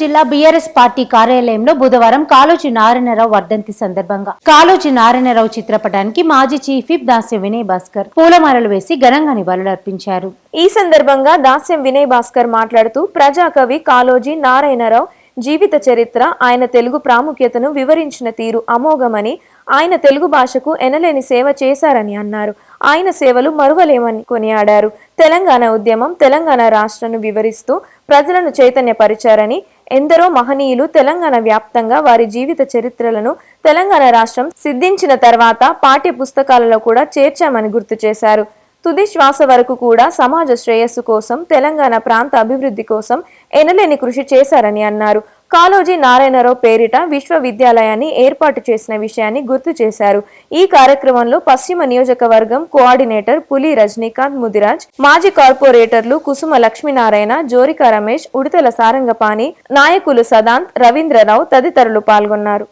జిల్లా BRS party కార్యాలయంలో బుధవారం కాలోజీ నారాయణరావు వర్ధంతి సందర్భంగా. కాళోజీ నారాయణరావు చిత్రపటానికి మాజీ చీఫ్ విప్ దాస్యం వినయ్ భాస్కర్ పూలమాలలు వేసి ఘనంగా నివాళులర్పించారు. ఈ సందర్భంగా దాస్యం వినయ్ భాస్కర్ మాట్లాడుతూ ప్రజాకవి కాళోజీ నారాయణరావు జీవిత చరిత్ర ఆయన తెలుగు ప్రాముఖ్యతను వివరించిన తీరు అమోఘమని ఆయన తెలుగు భాషకు ఎనలేని సేవ చేశారని అన్నారు. ఆయన సేవలు మరువలేమని కొనియాడారు. తెలంగాణ ఉద్యమం తెలంగాణ రాష్ట్రను వివరిస్తూ ప్రజలను చైతన్యపరిచారని ఎందరో మహనీయులు తెలంగాణ వ్యాప్తంగా వారి జీవిత చరిత్రలను తెలంగాణ రాష్ట్రం సిద్ధించిన తర్వాత పాఠ్య పుస్తకాలలో కూడా చేర్చామని గుర్తు చేశారు. తుది శ్వాస వరకు కూడా సమాజ శ్రేయస్సు కోసం తెలంగాణ ప్రాంత అభివృద్ధి కోసం ఎనలేని కృషి చేశారని అన్నారు. కాళోజీ నారాయణరావు పేరిట విశ్వవిద్యాలయాన్ని ఏర్పాటు చేసిన విషయాన్ని గుర్తు చేశారు. ఈ కార్యక్రమంలో పశ్చిమ నియోజకవర్గం కోఆర్డినేటర్ పులి రజనీకాంత్ ముదిరాజ్ మాజీ కార్పొరేటర్లు కుసుమ లక్ష్మీనారాయణ జోరిక రమేష్ ఉడితల సారంగపాణి నాయకులు సదాంత్ రవీంద్రరావు తదితరులు పాల్గొన్నారు.